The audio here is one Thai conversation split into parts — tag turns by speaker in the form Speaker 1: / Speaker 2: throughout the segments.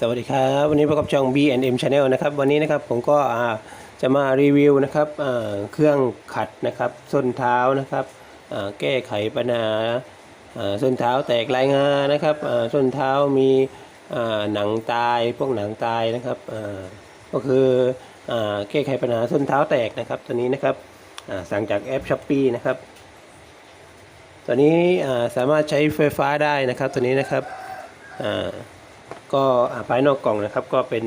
Speaker 1: สวัสดีครับ วันนี้พบกับช่อง B&M Channel นะครับ วันนี้นะครับผมก็จะมารีวิวนะครับเครื่องขัดนะครับส้นเท้านะครับแก้ไขปัญหาส้นเท้าแตกลายงานะครับส้นเท้ามีหนังตายพวกหนังตายนะครับก็คือแก้ไขปัญหาส้นเท้าแตกนะครับ ตัวนี้นะครับสั่งจากแอป s h อ p e e นะครับตัวนี้สามารถใช้ไฟฟ้าได้นะครับตัวนี้นะครับอ่า ก็อ่าภายนอกกล่องนะครับ ก็เป็น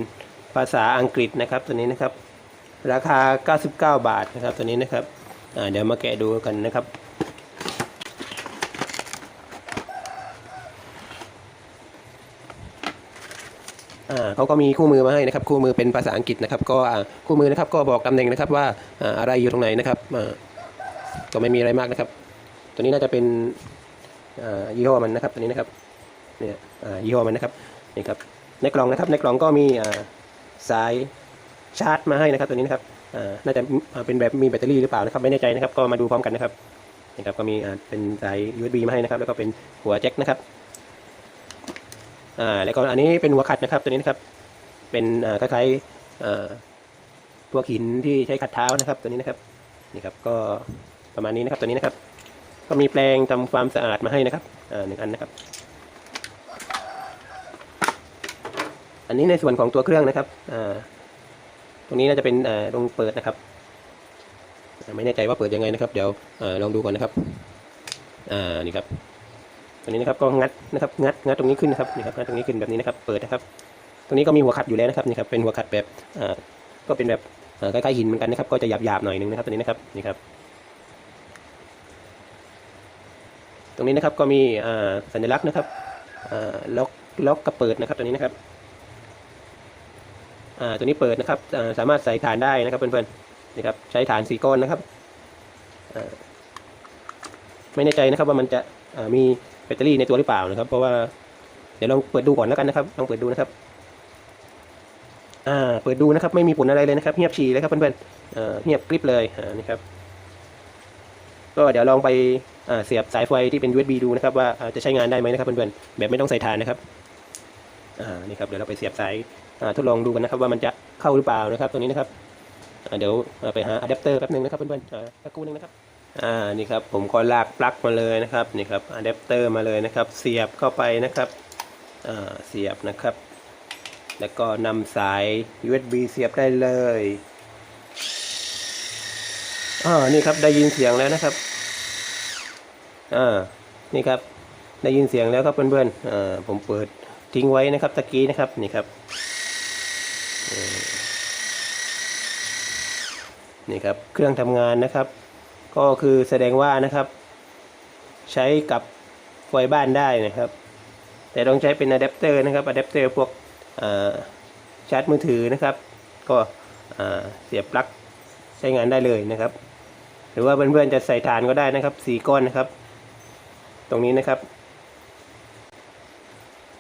Speaker 1: ภาษาอังกฤษนะครับตัวนี้นะครับ ราคา 99 บาทนะครับตัวนี้นะครับเดี๋ยวมาแกะดูกันนะครับเขาก็มีคู่มือมาให้นะครับ คู่มือเป็นภาษาอังกฤษนะครับ ก็คู่มือนะครับก็บอกตำแหน่งนะครับว่าอะไรอยู่ตรงไหนนะครับก็ไม่มีอะไรมากนะครับ ตัวนี้น่าจะเป็นยี่ห้อมันนะครับตัวนี้นะครับเนี่ยยี่ห้อมันนะครับ นี่ครับในกล่องนะครับในกล่องก็มีสายชาร์จมาให้นะครับตัวนี้นะครับน่าจะเป็นแบบมีแบตเตอรี่หรือเปล่านะครับไม่แน่ใจนะครับก็มาดูพร้อมกันนะครับนี่ครับก็มีเป็นสาย USB มาให้นะครับแล้วก็เป็นหัวแจ็คนะครับอ่าแล้วก็อันนี้เป็นหัวขัดนะครับตัวนี้นะครับเป็นคล้ายๆพวกหินที่ใช้ขัดเท้านะครับตัวนี้นะครับนี่ครับก็ประมาณนี้นะครับตัวนี้นะครับ ก็มีแปรงทำความสะอาดมาให้นะครับอ่าหนึ่งอันนะครับ อันนี้ในส่วนของตัวเครื่องนะครับตรงนี้น่าจะเป็นตรงเปิดนะครับ ไม่แน่ใจว่าเปิดยังไงนะครับ เดี๋ยวอลองดูก่อนนะครับอ่านี่ครับตรงนี้นะครับก็งัดนะครับงัดงัดตรงนี้ขึ้นนะครับนี่ครับงัดตรงนี้ขึ้นแบบนี้นะครับ เปิดนะครับ ตรงนี้ก็มีหัวขัดอยู่แล้วนะครับนี่ครับเป็นหัวขัดแบบอ่าก็เป็นแบบคล้ายๆหินเหมือนกันนะครับ ก็จะหยาบๆหน่อยนึงนะครับตัวนี้นะครับนี่ครับ ตรงนี้นะครับก็มีอ่าสัญลักษณ์นะครับอ่าล็อกล็อกกับเปิดนะครับตัวนี้นะครับ ตัวนี้เปิดนะครับสามารถใส่ฐานได้นะครับเพื่อนๆนี่ครับใช้ฐานสีก้อนนะครับไม่แน่ใจนะครับว่ามันจะมีแบตเตอรี่ในตัวหรือเปล่านะครับ เพราะว่าเดี๋ยวลองเปิดดูก่อนแล้วกันนะครับลองเปิดดูนะครับอ่าเปิดดูนะครับ ไม่มีผลอะไรเลยนะครับเงียบฉี่เลยครับเพื่อนๆเงียบกริบเลยนี่ครับก็เดี๋ยวลองไปเสียบสายไฟที่เป็น USB ดูนะครับว่าจะใช้งานได้ไหมนะครับเพื่อนๆแบบไม่ต้องใส่ฐานนะครับอ่านี่ครับเดี๋ยวเราไปเสียบสาย ทดลองดูกันนะครับว่ามันจะเข้าหรือเปล่านะครับตัวนี้นะครับเดี๋ยวไปหาอะแดปเตอร์แป๊บนึงนะครับเพื่อนๆอ่าสักครู่นึงนะครับอ่านี่ครับผมก็ลากปลั๊กมาเลยนะครับนี่ครับอะแดปเตอร์มาเลยนะครับ เสียบเข้าไปนะครับอ่าเสียบนะครับ แล้วก็นำสาย USB เสียบได้เลยอ่านี่ครับได้ยินเสียงแล้วนะครับอ่านี่ครับได้ยินเสียงแล้วครับเพื่อนๆอ่าผมเปิดทิ้งไว้นะครับตะกี้นะครับนี่ครับ นี่ครับเครื่องทำงานนะครับ ก็คือแสดงว่านะครับ ใช้กับไฟบ้านได้นะครับ แต่ต้องใช้เป็นอะแดปเตอร์นะครับอะแดปเตอร์พวกชาร์จมือถือนะครับ ก็เสียบปลั๊กใช้งานได้เลยนะครับ หรือว่าเพื่อนๆจะใส่ฐานก็ได้นะครับสี่ก้อนนะครับ ตรงนี้นะครับ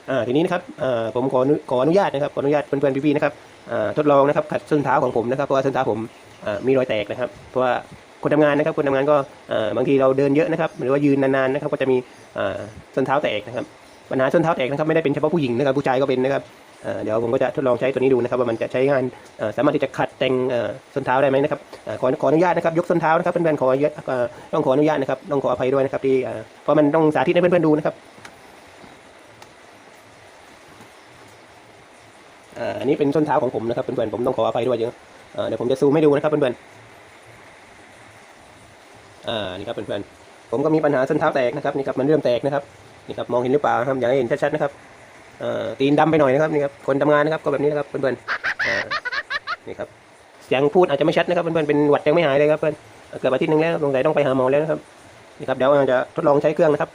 Speaker 1: อ่าทีนี้นะครับอ่าผมขออนุขออนุญาตนะครับขออนุญาตเพื่อนๆพี่ๆนะครับอ่าทดลองนะครับขัดส้นเท้าของผมนะครับเพราะว่าส้นเท้าผมอ่ามีรอยแตกนะครับ เพราะว่าคนทำงานนะครับคนทำงานก็อ่าบางทีเราเดินเยอะนะครับหรือว่ายืนนานๆนะครับก็จะมีอ่าส้นเท้าแตกนะครับปัญหาส้นเท้าแตกนะครับไม่ได้เป็นเฉพาะผู้หญิงนะครับผู้ชายก็เป็นนะครับเดี๋ยวผมก็จะทดลองใช้ตัวนี้ดูนะครับว่ามันจะใช้งานสามารถที่จะขัดแต่งส้นเท้าได้ไหมนะครับขอขออนุญาตนะครับยกส้นเท้านะครับเพื่อนๆขออนุญาตต้องขออนุญาตนะครับต้องขออภัยด้วยนะครับที่เพราะมันต้องสาธิตให้เพื่อนๆดูนะครับ อันนี้เป็นส้นเท้าของผมนะครับเพื่อนๆผมต้องขออภัยด้วยเยอะเดี๋ยวผมจะซูมให้ดูนะครับเพื่อนๆอ่านี่ครับเพื่อนๆผมก็มีปัญหาส้นเท้าแตกนะครับนี่ครับมันเริ่มแตกนะครับนี่ครับมองเห็นหรือเปล่าครับอยากให้เห็นชัดๆนะครับตีนดำไปหน่อยนะครับนี่ครับคนทำงานนะครับก็แบบนี้นะครับเพื่อนๆนี่ครับเสียงพูดอาจจะไม่ชัดนะครับเพื่อนๆเป็นหวัดยังไม่หายเลยครับเพื่อนเกือบอาทิตย์นึงแล้วสงสัยต้องไปหาหมอแล้วนะครับนี่ครับเดี๋ยวเราจะทดลองใช้เครื่องนะครับ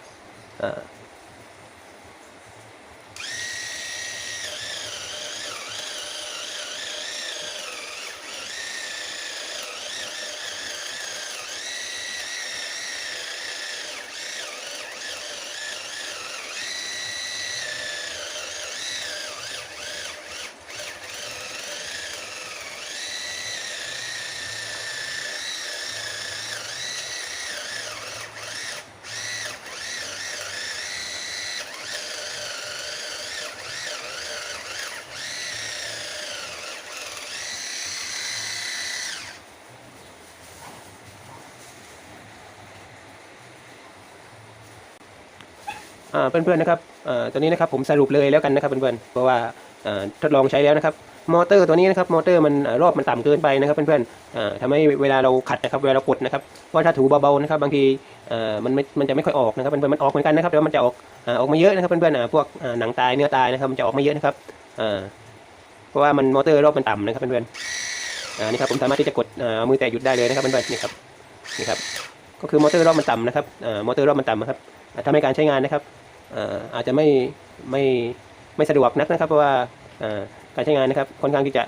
Speaker 1: เพื่อนๆนะครับตัวนี้นะครับผมสรุปเลยแล้วกันนะครับเพื่อนๆเพราะว่าทดลองใช้แล้วนะครับมอเตอร์ตัวนี้นะครับมอเตอร์มันรอบมันต่ำเกินไปนะครับเพื่อนๆอ่าทำให้เวลาเราขัดนะครับเวลาเรากดนะครับว่าถ้าถูเบาๆนะครับบางทีมันมันจะไม่ค่อยออกนะครับเพื่อนๆมันออกเหมือนกันนะครับแต่ว่ามันจะออกออกมาเยอะนะครับเพื่อนๆพวกหนังตายเนื้อตายนะครับมันจะออกมาเยอะนะครับเพราะว่ามันมอเตอร์รอบมันต่ำนะครับเพื่อนๆนี่ครับผมสามารถที่จะกดเอามือแตะหยุดได้เลยนะครับเพื่อนๆนี่ครับนี่ครับก็คือมอเตอร์รอบมันต่ำนะครับมอเตอร์รอบมันต่ำนะครับทำให้การใช้งานนะครับ อาจจะไม่ไม่ไม่สะดวกนักนะครับ เพราะว่าการใช้งานนะครับค่อนข้างที่จะ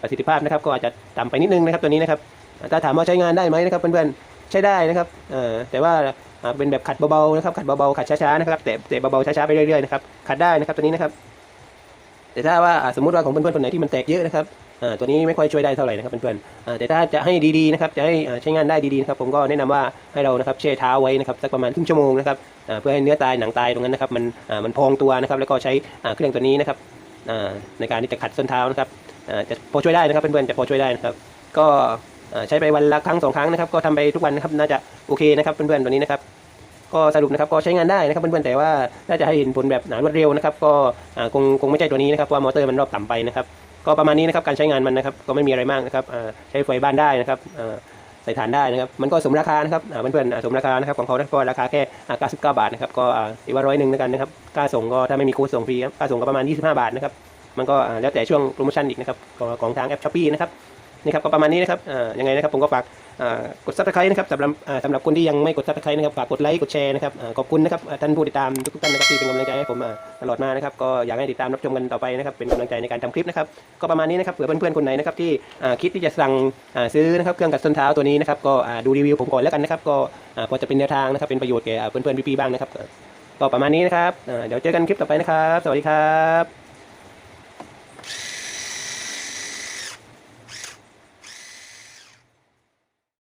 Speaker 1: ประสิทธิภาพนะครับ ก็อาจจะต่ำไปนิดนึงนะครับตัวนี้นะครับอ่ถ้าถามว่าใช้งานได้ไหมนะครับเพื่อนๆใช้ได้นะครับแต่ว่าเป็นแบบขัดเบาๆนะครับขัดเบาๆขัดช้าๆนะครับแต่แต่เบาๆช้าๆไปเรื่อยๆนะครับขัดได้นะครับตัวนี้นะครับ แต่ถ้าว่าสมมติว่าของเพื่อนๆคนไหนที่มันแตกเยอะนะครับ ตัวนี้ไม่ค่อยช่วยได้เท่าไหร่นะครับเพื่อนๆแต่ถ้าจะให้ดีๆนะครับจะให้ใช้งานได้ดีๆนะครับผมก็แนะนำว่าให้เรานะครับแช่เท้าไว้นะครับสักประมาณครึ่งชั่วโมงนะครับเพื่อให้เนื้อตายหนังตายตรงนั้นนะครับมันมันพองตัวนะครับแล้วก็ใช้เครื่องตัวนี้นะครับในการที่จะขัดส้นเท้านะครับจะพอช่วยได้นะครับเพื่อนๆจะพอช่วยได้นะครับ ก็ใช้ไปวันละครั้งสองครั้งนะครับ ก็ทำไปทุกวันนะครับน่าจะโอเคนะครับเพื่อนๆตัวนี้นะครับก็สรุปนะครับก็ใช้งานได้นะครับเพื่อนๆแต่ว่าถ้าจะให้เห็นผลแบบหนารวดเร็วนะครับ ก็คงคงไม่ใช่ตัวนี้นะครับว่ามอเตอร์มันรอบต่ำไปนะครับ ก็ประมาณนี้นะครับการใช้งานมันนะครับก็ไม่มีอะไรมากนะครับใช้ไฟบ้านได้นะครับใส่ฐานได้นะครับมันก็สมราคานะครับเพื่อนๆสมราคานะครับของเขานะก็ราคาแค่ 99 บาทนะครับก็อีกว่าร้อยหนึ่งแล้วกันนะครับค่าส่งก็ถ้าไม่มีคูดส่งฟรีค่าส่งก็ประมาณ 25 บาทนะครับมันก็แล้วแต่ช่วงโปรโมชั่นอีกนะครับของทางแอปช้อปปี้นะครับ นี่ครับก็ประมาณนี้นะครับอ่ายังไงนะครับผมก็ฝากอ่ากดซับสไครต์นะครับสำหรับสำหรับคนที่ยังไม่กดซับสไครต์นะครับฝากกดไลค์กดแชร์นะครับขอบคุณนะครับท่านผู้ติดตามทุกท่านนะครับที่เป็นกำลังใจให้ผมตลอดมานะครับก็อยากให้ติดตามรับชมกันต่อไปนะครับเป็นกำลังใจในการทำคลิปนะครับก็ประมาณนี้นะครับเผื่อเพื่อนๆคนไหนนะครับที่คิดที่จะสั่งซื้อนะครับเครื่องกัดส้นเท้าตัวนี้นะครับก็ดูรีวิวผมก่อนแล้วกันนะครับก็อาพอจะเป็นแนวทางนะครับเป็นประโยชน์แก่อ่าเพื่อนๆพี่ๆบ้างนะครับก็ประมาณนี้นะครับเดี๋ยวเจอกันคลิปต่อไปนะครับ สวัสดีครับ